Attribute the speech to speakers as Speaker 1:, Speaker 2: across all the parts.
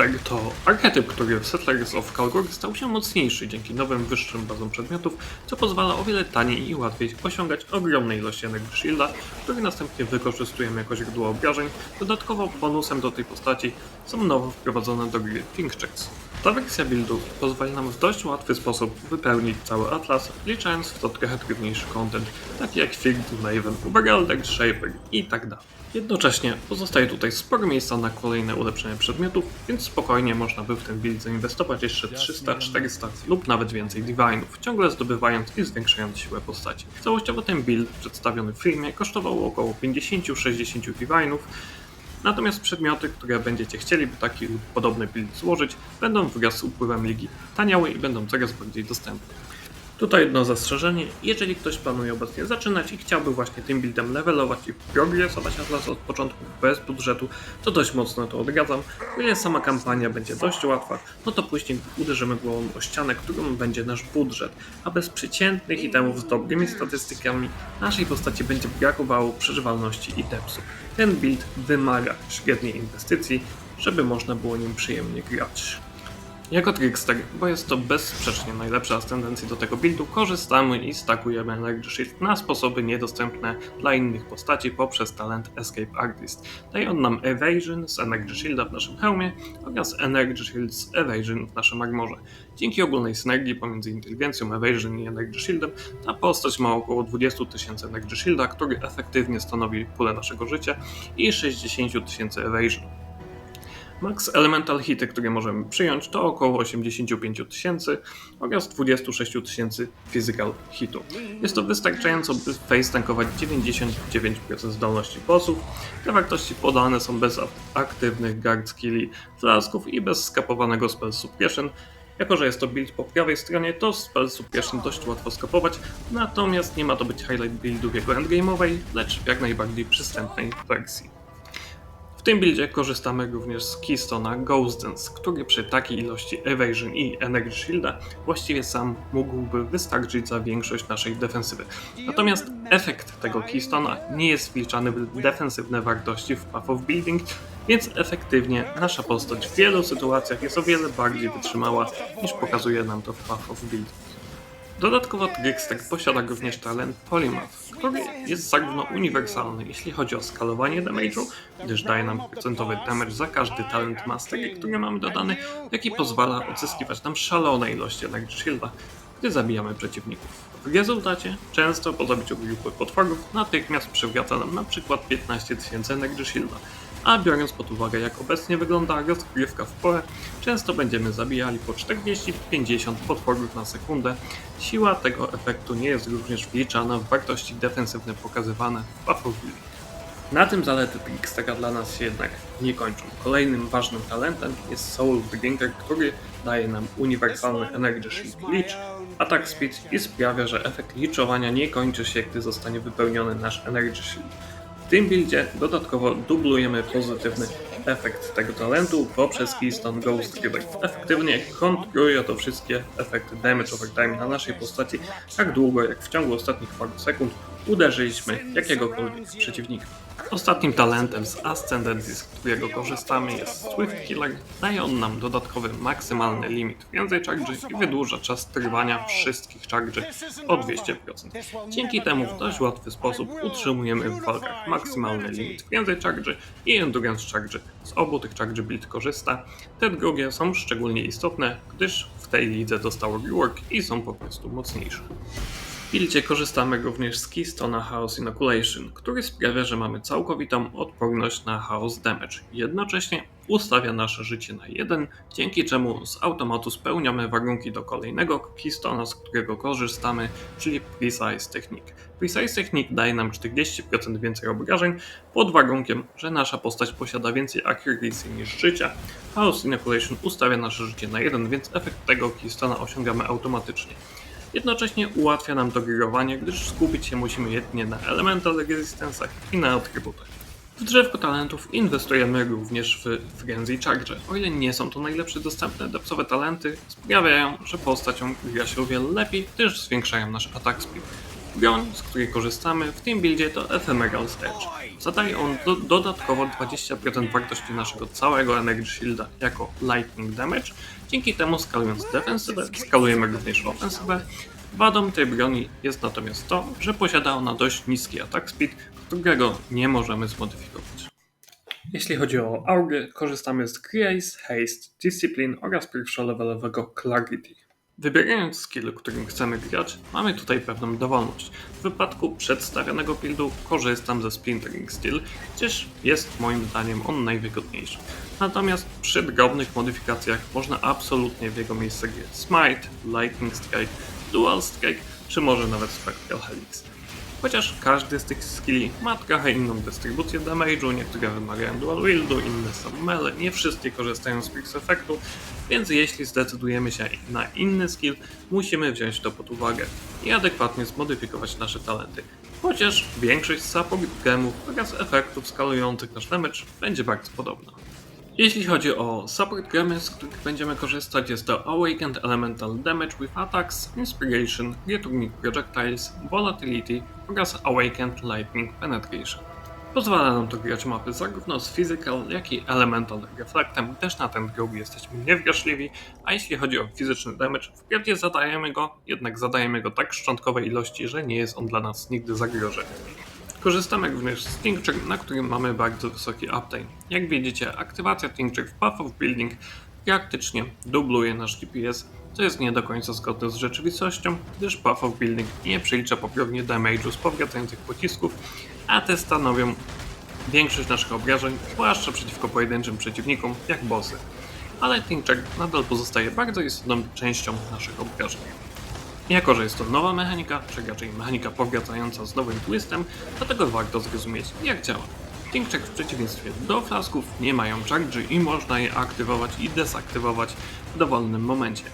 Speaker 1: Trickster to archetyp, który w Settlers of Calgary stał się mocniejszy dzięki nowym, wyższym bazom przedmiotów, co pozwala o wiele taniej i łatwiej osiągać ogromne ilości Energy Shielda, który następnie wykorzystujemy jako źródło obrażeń. Dodatkowo bonusem do tej postaci są nowo wprowadzone do gry Checks. Ta wersja buildu pozwoli nam w dość łatwy sposób wypełnić cały atlas, wliczając w to trochę trudniejszy content, taki jak Field Maven, Uberelder, Shaper i tak. Jednocześnie pozostaje tutaj sporo miejsca na kolejne ulepszenie przedmiotów, więc spokojnie można by w ten build zainwestować jeszcze 300, 400 lub nawet więcej divinów, ciągle zdobywając i zwiększając siłę postaci. Całościowo ten build przedstawiony w filmie kosztował około 50-60 divinów, Natomiast przedmioty, które będziecie chcieli by taki lub podobny build złożyć, będą wraz z upływem ligi taniały i będą coraz bardziej dostępne. Tutaj jedno zastrzeżenie, jeżeli ktoś planuje obecnie zaczynać i chciałby właśnie tym buildem levelować i progresować Atlas od początku bez budżetu, to dość mocno to odradzam. O ile sama kampania będzie dość łatwa, no to później uderzymy głową o ścianę, którą będzie nasz budżet, a bez przeciętnych itemów z dobrymi statystykami naszej postaci będzie brakowało przeżywalności i depsu. Ten build wymaga średniej inwestycji, żeby można było nim przyjemnie grać. Jako trickster, bo jest to bezsprzecznie najlepsza z tendencji do tego buildu, korzystamy i stakujemy Energy Shield na sposoby niedostępne dla innych postaci poprzez talent Escape Artist. Daje on nam Evasion z Energy Shielda w naszym hełmie oraz Energy Shield z Evasion w naszym armorze. Dzięki ogólnej synergii pomiędzy inteligencją Evasion i Energy Shieldem, ta postać ma około 20 tysięcy Energy Shielda, który efektywnie stanowi pulę naszego życia i 60 tysięcy Evasion. Max Elemental Hity, które możemy przyjąć, to około 85 tysięcy oraz 26 tysięcy Physical Hitu. Jest to wystarczająco, by face tankować 99% zdolności bossów. Te wartości podane są bez aktywnych guard skilli, flasków i bez skapowanego spell suppression. Jako, że jest to build po prawej stronie, to spell suppression dość łatwo skapować, natomiast nie ma to być highlight buildu jego endgame'owej, lecz jak najbardziej przystępnej wersji. W tym buildzie korzystamy również z Keystona Ghost Dance, który przy takiej ilości Evasion i Energy Shielda właściwie sam mógłby wystarczyć za większość naszej defensywy. Natomiast efekt tego Keystona nie jest wliczany w defensywne wartości w Path of Building, więc efektywnie nasza postać w wielu sytuacjach jest o wiele bardziej wytrzymała niż pokazuje nam to w Path of Building. Dodatkowo Trickster posiada również talent Polymath, który jest zarówno uniwersalny, jeśli chodzi o skalowanie damage'u, gdyż daje nam procentowy damage za każdy talent mastery, który mamy dodany, jak i pozwala odzyskiwać nam szalone ilości Energy Shielda, gdy zabijamy przeciwników. W rezultacie, często po zabiciu grupy potworów, natychmiast przywraca nam na przykład 15 tysięcy Energy Shielda, a biorąc pod uwagę jak obecnie wygląda rozgrywka w porę, często będziemy zabijali po 40-50 potworów na sekundę. Siła tego efektu nie jest również wliczana w wartości defensywne pokazywane w Buffalo Na tym zalety Trickstera dla nas się jednak nie kończą. Kolejnym ważnym talentem jest Soul Drinker, który daje nam uniwersalny Energy Shield Leech, attack speed i sprawia, że efekt liczowania nie kończy się, gdy zostanie wypełniony nasz Energy Shield. W tym buildzie dodatkowo dublujemy pozytywny efekt tego talentu poprzez Keystone Ghost Giver. Efektywnie kontruje to wszystkie efekty damage over time na naszej postaci tak długo jak w ciągu ostatnich paru sekund uderzyliśmy jakiegokolwiek przeciwnika. Ostatnim talentem z Ascendency, z którego korzystamy jest Swift Killer. Daje on nam dodatkowy maksymalny limit więcej charge i wydłuża czas trwania wszystkich charge o 200%. Dzięki temu w dość łatwy sposób utrzymujemy w walkach maksymalny limit więcej charge i endurance charge. Z obu tych charge build korzysta. Te drugie są szczególnie istotne, gdyż w tej lidze dostało rework i są po prostu mocniejsze. W buildzie korzystamy również z Keystona Chaos Inoculation, który sprawia, że mamy całkowitą odporność na Chaos Damage. Jednocześnie ustawia nasze życie na 1, dzięki czemu z automatu spełniamy warunki do kolejnego Keystona, z którego korzystamy, czyli Precise Technique. Precise Technique daje nam 40% więcej obrażeń, pod warunkiem, że nasza postać posiada więcej accuracy niż życia. Chaos Inoculation ustawia nasze życie na 1, więc efekt tego Keystona osiągamy automatycznie. Jednocześnie ułatwia nam to gdyż skupić się musimy jedynie na elemental resistancach i na atrybutach. W drzewko talentów inwestujemy również w Frenzy Charge. O ile nie są to najlepsze dostępne depsowe talenty, sprawiają, że postacią gra się o wiele lepiej, gdyż zwiększają nasz attack speed. Broń, z której korzystamy w tym buildzie to Ephemeral Edge. Zadaje on do, dodatkowo 20% wartości naszego całego Energy Shielda jako Lightning Damage. Dzięki temu skalując defensywę, skalujemy również ofensywę. Wadą tej broni jest natomiast to, że posiada ona dość niski attack speed, którego nie możemy zmodyfikować. Jeśli chodzi o aury, korzystamy z Grace, Haste, Discipline oraz pierwszolevelowego Clarity. Wybierając skill, którym chcemy grać, mamy tutaj pewną dowolność. W wypadku przedstawionego buildu korzystam ze Splintering Steel, gdyż jest moim zdaniem on najwygodniejszy. Natomiast przy drobnych modyfikacjach można absolutnie w jego miejsce grać Smite, Lightning Strike, Dual Strike, czy może nawet Spectral Helix. Chociaż każdy z tych skilli ma trochę inną dystrybucję damage'u, niektóre wymagają dual wieldu, inne są melee, nie wszystkie korzystają z Pix efektu, więc jeśli zdecydujemy się na inny skill, musimy wziąć to pod uwagę i adekwatnie zmodyfikować nasze talenty. Chociaż większość support gemów oraz efektów skalujących nasz damage będzie bardzo podobna. Jeśli chodzi o support gemy, z których będziemy korzystać, jest to Awakened Elemental Damage with Attacks, Inspiration, Returning Projectiles, Volatility oraz Awakened Lightning Penetration. Pozwala nam to grać mapy zarówno z Physical, jak i Elemental Reflectem, też na ten drugi jesteśmy niewrażliwi, a jeśli chodzi o fizyczny damage, wprawdzie zadajemy go, jednak zadajemy go tak szczątkowej ilości, że nie jest on dla nas nigdy zagrożeniem. Korzystamy również z Tincture, na którym mamy bardzo wysoki uptime. Jak widzicie, aktywacja Tincture w Path of Building praktycznie dubluje nasz DPS, co jest nie do końca zgodne z rzeczywistością, gdyż Path of Building nie przelicza poprawnie damage'u z powracających pocisków, a te stanowią większość naszych obrażeń, zwłaszcza przeciwko pojedynczym przeciwnikom, jak bossy. Ale Tincture nadal pozostaje bardzo istotną częścią naszych obrażeń. Jako, że jest to nowa mechanika, czy raczej mechanika powracająca z nowym twistem, dlatego warto zrozumieć jak działa. Tincture w przeciwieństwie do flasków nie mają charge i można je aktywować i desaktywować w dowolnym momencie.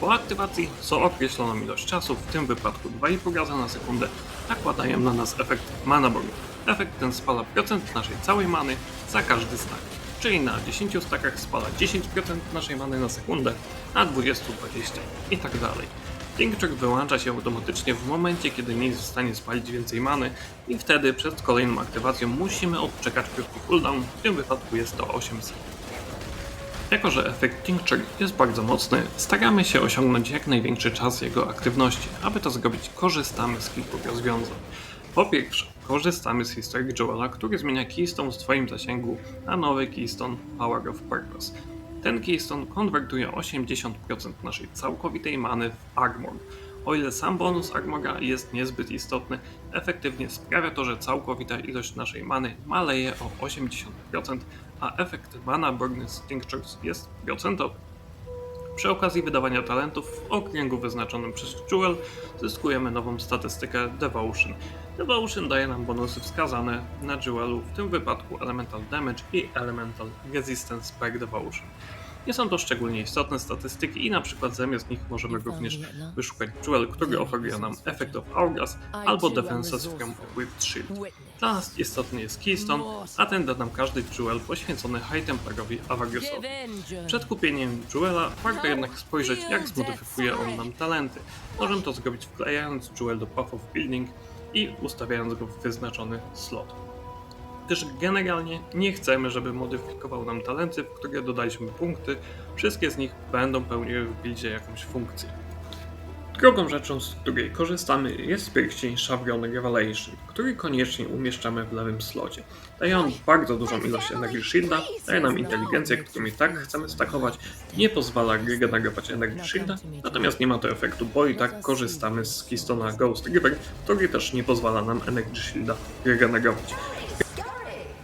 Speaker 1: Po aktywacji co określoną ilość czasu, w tym wypadku 2,5 razy na sekundę, nakładają na nas efekt mana bomb. Efekt ten spala procent naszej całej many za każdy stack, czyli na 10 stackach spala 10% naszej many na sekundę, na 20 20 i tak dalej. Tincture wyłącza się automatycznie w momencie, kiedy nie jest w stanie spalić więcej many i wtedy przed kolejną aktywacją musimy odczekać krótki cooldown, w tym wypadku jest to 8 sekund. Jako, że efekt Tincture jest bardzo mocny, staramy się osiągnąć jak największy czas jego aktywności. Aby to zrobić, korzystamy z kilku rozwiązań. Po pierwsze, korzystamy z historii Joela, który zmienia Keystone w swoim zasięgu na nowy Keystone Power of Purpose. Ten Keystone konwertuje 80% naszej całkowitej many w Armor. O ile sam bonus Armora jest niezbyt istotny, efektywnie sprawia to, że całkowita ilość naszej many maleje o 80%, a efekt Mana Burn z Tinctures jest procentowy. Przy okazji wydawania talentów w okręgu wyznaczonym przez Jewel zyskujemy nową statystykę Devotion. Devotion daje nam bonusy wskazane na Jewelu, w tym wypadku Elemental Damage i Elemental Resistance per Devotion. Nie są to szczególnie istotne statystyki i na przykład zamiast nich możemy również wyszukać Jewel, który oferuje nam Effect of Hourglass albo Defenses from With Shield. Dla nas istotny jest Keystone, a ten da nam każdy Jewel poświęcony High Templarowi Avariusowi. Przed kupieniem Jewela warto jednak spojrzeć jak zmodyfikuje on nam talenty. Możemy to zrobić wklejając Jewel do Path of Building i ustawiając go w wyznaczony slot. Gdyż generalnie nie chcemy, żeby modyfikował nam talenty, w które dodaliśmy punkty. Wszystkie z nich będą pełniły w buildzie jakąś funkcję. Drugą rzeczą, z której korzystamy jest pierścień Chevron Revelation, który koniecznie umieszczamy w lewym slocie. Daje on bardzo dużą ilość Energy Shielda, daje nam inteligencję, którą i tak chcemy stakować, nie pozwala regenerować Energy Shielda, natomiast nie ma to efektu, bo i tak korzystamy z Keystona Ghost River, który też nie pozwala nam Energy Shielda regenerować.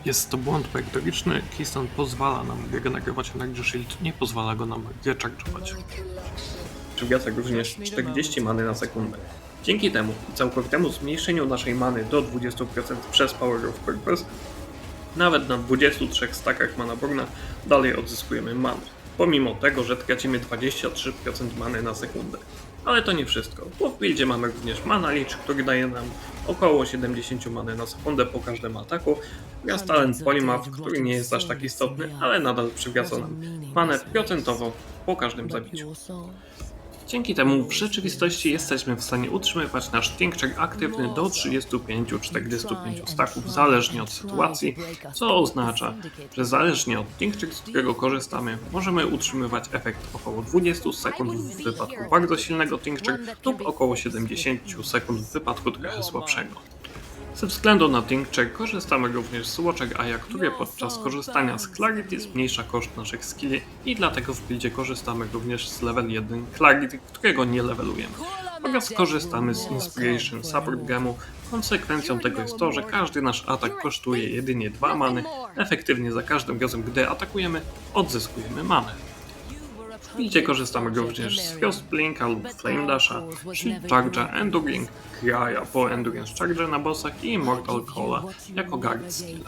Speaker 1: Jest to błąd vektoryczny, Keystone pozwala nam regenerować Energy Shield, nie pozwala go nam recharge'ować przywraca również 40 many na sekundę. Dzięki temu i całkowitemu zmniejszeniu naszej many do 20% przez Power of Purpose, nawet na 23 stackach mana Burna dalej odzyskujemy manę, pomimo tego, że tracimy 23% many na sekundę. Ale to nie wszystko, bo w buildzie mamy również mana licz, który daje nam około 70 many na sekundę po każdym ataku oraz talent Polymath, który nie jest aż tak istotny, ale nadal przywraca nam manę procentową po każdym zabiciu. Dzięki temu w rzeczywistości jesteśmy w stanie utrzymywać nasz tincture aktywny do 35-45 staków zależnie od sytuacji, co oznacza, że zależnie od tincture, z którego korzystamy, możemy utrzymywać efekt około 20 sekund w wypadku bardzo silnego tincture lub około 70 sekund w wypadku trochę słabszego. Ze względu na Tincture korzystamy również z Watcher Eye, które podczas korzystania z Clarity zmniejsza koszt naszych skilli i dlatego w buildzie korzystamy również z level 1 Clarity, którego nie levelujemy. Oraz korzystamy z Inspiration Support Gemu. Konsekwencją tego jest to, że każdy nasz atak kosztuje jedynie 2 many. Efektywnie za każdym razem, gdy atakujemy, odzyskujemy manę. W buildzie korzystamy również z Ghost Blinka lub Flame Dasha, Shield Charge'a, Enduring Krya po Endurance Charge na bossach i Mortal Cola jako guard skill.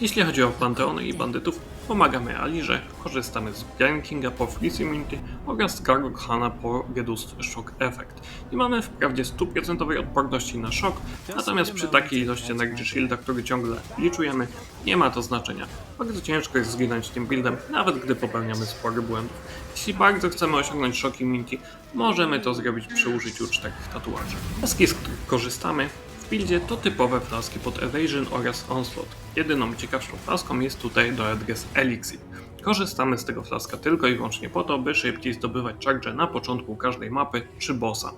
Speaker 1: Jeśli chodzi o Panteony i bandytów, pomagamy Alirze, korzystamy z Blind Kinga po Freeze Immunity oraz Gargokhana po Reduced Shock Effect. Nie mamy wprawdzie 100% odporności na szok, natomiast przy takiej ilości Energy Shielda, który ciągle liczujemy, nie ma to znaczenia. Bardzo ciężko jest zginąć tym buildem, nawet gdy popełniamy spory błędów. Jeśli bardzo chcemy osiągnąć Shock Immunity, możemy to zrobić przy użyciu czterech tatuaży. Flaski, z których korzystamy buildzie to typowe flaski pod Evasion oraz Onslaught. Jedyną ciekawszą flaską jest tutaj do Edges Elixir. Korzystamy z tego flaska tylko i wyłącznie po to, by szybciej zdobywać charge na początku każdej mapy czy bossa.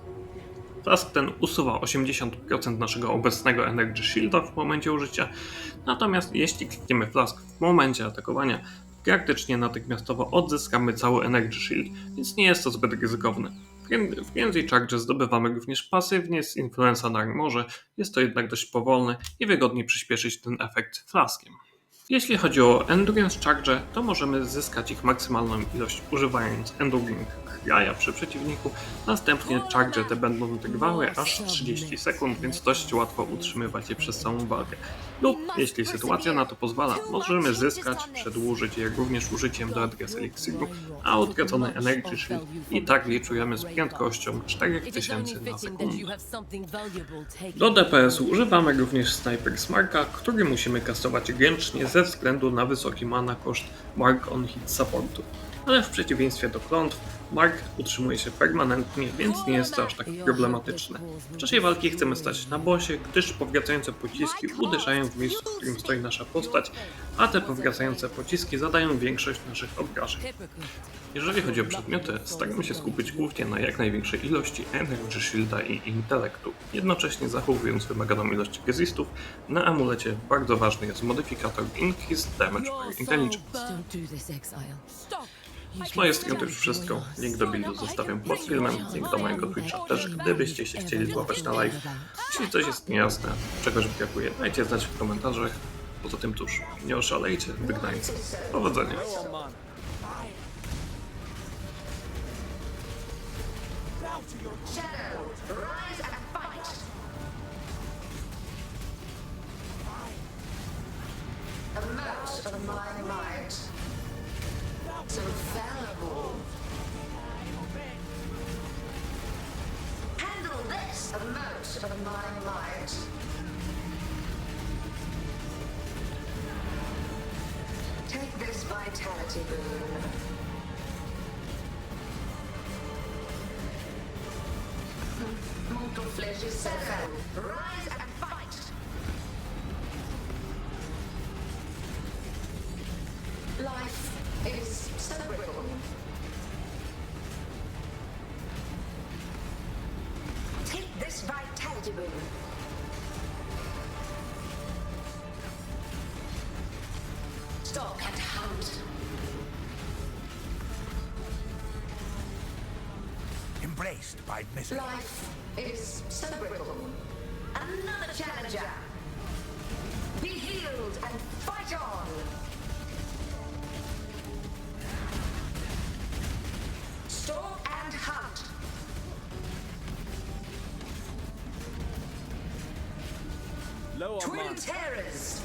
Speaker 1: Flask ten usuwa 80% naszego obecnego Energy Shielda w momencie użycia, natomiast jeśli klikniemy flask w momencie atakowania, praktycznie natychmiastowo odzyskamy cały Energy Shield, więc nie jest to zbyt ryzykowne. W więcej Charge zdobywamy również pasywnie z Influenza na Armorze, jest to jednak dość powolne i wygodniej przyspieszyć ten efekt flaskiem. Jeśli chodzi o Endurance Charge, to możemy zyskać ich maksymalną ilość używając Enduring Krya przy przeciwniku, następnie Charge te będą trwały aż 30 sekund, więc dość łatwo utrzymywać je przez całą walkę. Lub, jeśli sytuacja na to pozwala, możemy zyskać, przedłużyć je również użyciem do Adres Elixiru, a utracony Energy Shield i tak liczujemy z prędkością 4000 na sekundę. Do DPS-u używamy również Sniper Smarka, który musimy kastować ręcznie ze względu na wysoki mana koszt Mark on Hit Supportu. Ale w przeciwieństwie do klątw, Mark utrzymuje się permanentnie, więc nie jest to aż tak problematyczne. W czasie walki chcemy stać na bosie, gdyż powracające pociski uderzają w miejscu, w którym stoi nasza postać, a te powracające pociski zadają większość naszych obrażeń. Jeżeli chodzi o przedmioty, staramy się skupić głównie na jak największej ilości Energy Shielda i Intelektu, jednocześnie zachowując wymaganą ilość rezistów. Na amulecie bardzo ważny jest modyfikator Increased Damage per Intelligence. Z mojej strony to już wszystko. Link do buildu zostawiam pod filmem, link do mojego Twitcha też, gdybyście się chcieli złapać na live. Jeśli coś jest niejasne, czegoś brakuje, dajcie znać w komentarzach. Poza tym tuż, nie oszalejcie, wygnańcy. Powodzenia.
Speaker 2: Emerge of my might. So fallible. Handle this! Emerge of my might. Take this vitality boon. Mortal flesh is so foul.
Speaker 3: Embraced by misery.
Speaker 2: Life is so brittle. Another challenger. Be healed and fight on. Stalk and hunt.
Speaker 4: Low on
Speaker 2: Twin
Speaker 4: mana.
Speaker 2: terrors.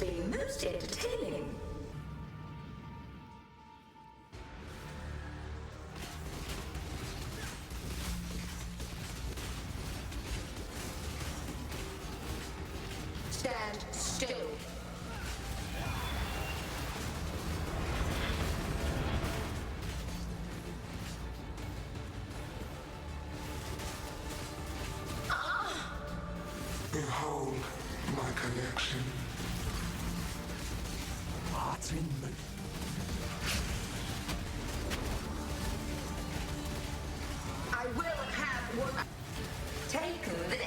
Speaker 2: be most entertaining.
Speaker 5: smooth